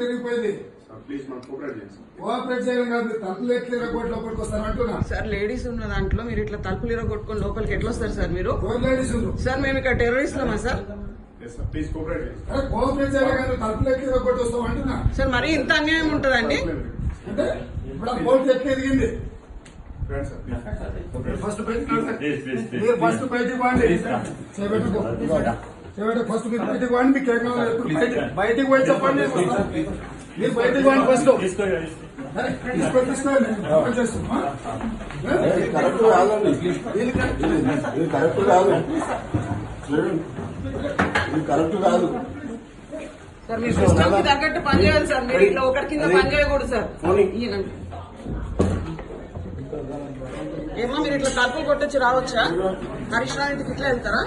పెరిగిపోయింది. కోఆపరేట్ చేయండి. కాదు తప్పులు ఎట్లా కోట్ల లోపలికి వస్తారు అంటున్నా. సార్ లేడీస్ ఉన్న దాంట్లో మీరు ఇట్లా తలుపులు ఇరగొట్టుకొని లోపలికి ఎట్లా వస్తారు సార్ మీరు? లేడీస్. సార్ మేము ఇక్కడ టెర్రరిస్ట్లమా సార్? ఎస్ సార్ ప్లీజ్ కోఆపరేట్ చేయండి. కాదు తప్పులు ఎట్లా కొట్టి వస్తావు అంటున్నా. సార్ మరీ ఇంత అన్యాయం ఉంటుందండి? అంటే ఇప్పుడు ఆ కోర్టు ఎట్లా ఎదిగింది? ఫస్ట్ బయటికి. మీరు ఫస్ట్ బయటికి వాండి చేపెట్టు ఫస్ట్ మీరు బయటికి వాండి మీకు ఎప్పుడు బయటికి పోయి చెప్పండి. మీరు బయటికి వాండి ఫస్ట్ తీసుకో తీసుకోండి కరెక్ట్ కాదండి ఇది కరెక్ట్ కాదు. ఇది కరెక్ట్ కాదు. సార్ మీ సిస్టమ్కి తగ్గట్టు పని చేయాలి సార్. మీరు ఇట్లా ఒకరి కింద పని చేయకూడదు సార్. ఏమో మీరు ఇట్లా తలుపులు కొట్టొచ్చి రావచ్చా? హరీష్ రావు ఇంటికి ఇట్లా వెళ్తారా?